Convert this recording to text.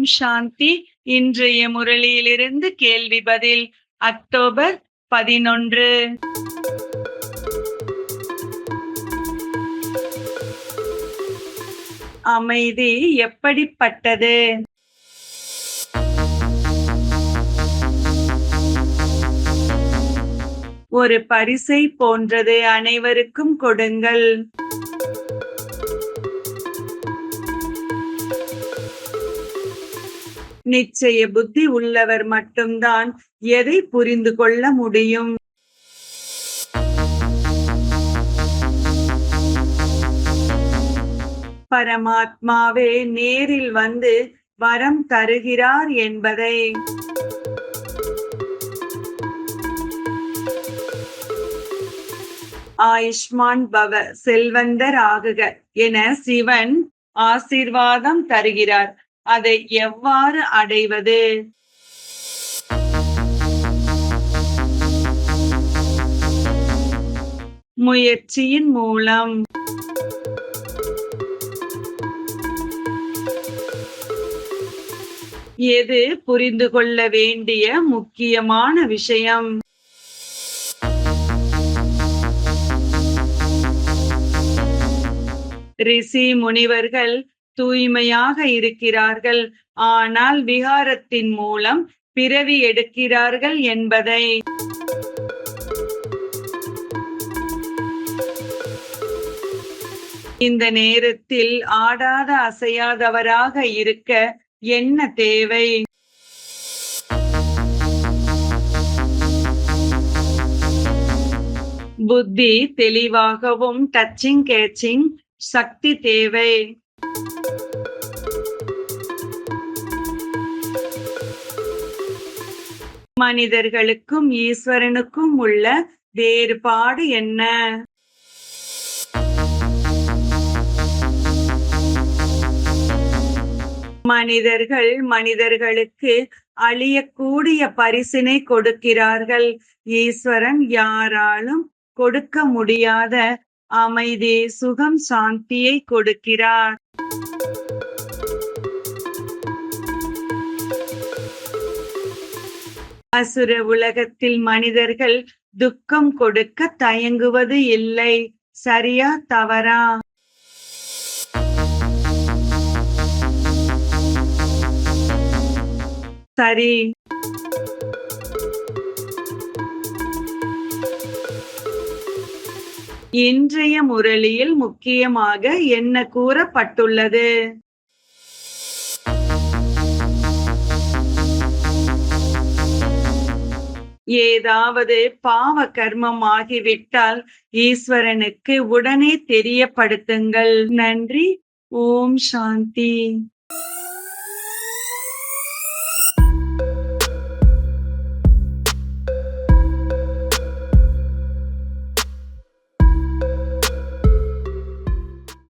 ஓம் சாந்தி இன்றைய முரளியிலிருந்து கேள்வி பதில் அக்டோபர் பதினொன்று. அமைதி எப்படிப்பட்டது? ஒரு பரிசை போன்றது அனைவருக்கும் கொடுங்கள். நிச்சய புத்தி உள்ளவர் மட்டும்தான் எதை புரிந்து கொள்ள முடியும்? பரமாத்மாவே நேரில் வந்து வரம் தருகிறார் என்பதை. ஆயுஷ்மான் பவ செல்வந்தர் ஆகுக என சிவன் ஆசீர்வாதம் தருகிறார். அதை எவ்வாறு அடைவது? முயற்சியின் மூலம். எது புரிந்து கொள்ள வேண்டிய முக்கியமான விஷயம்? ரிஷி முனிவர்கள் தூய்மையாக இருக்கிறார்கள். ஆனால் விகாரத்தின் மூலம் பிறவி எடுக்கிறார்கள் என்பதை. இந்த நேரத்தில் ஆடாத அசையாதவராக இருக்க என்ன தேவை? புத்தி தெளிவாகவும் டச்சிங் கேச்சிங் சக்தி தேவை. மனிதர்களுக்கும் ஈஸ்வரனுக்கும் உள்ள வேறுபாடு என்ன? மனிதர்கள் மனிதர்களுக்கு அழியக்கூடிய பரிசினை கொடுக்கிறார்கள். ஈஸ்வரன் யாராலும் கொடுக்க முடியாத அமைதி சுகம் சாந்தியை கொடுக்கிறார். அசுர உலகத்தில் மனிதர்கள் துக்கம் கொடுக்க தயங்குவது இல்லை. சரியா தவறா? சரி. இன்றைய முரளியில் முக்கியமாக என்ன கூறப்பட்டுள்ளது? ஏதாவது பாவ கர்மம் ஆகிவிட்டால் ஈஸ்வரனுக்கு உடனே தெரியப்படுத்துங்கள். நன்றி. ஓம் சாந்தி.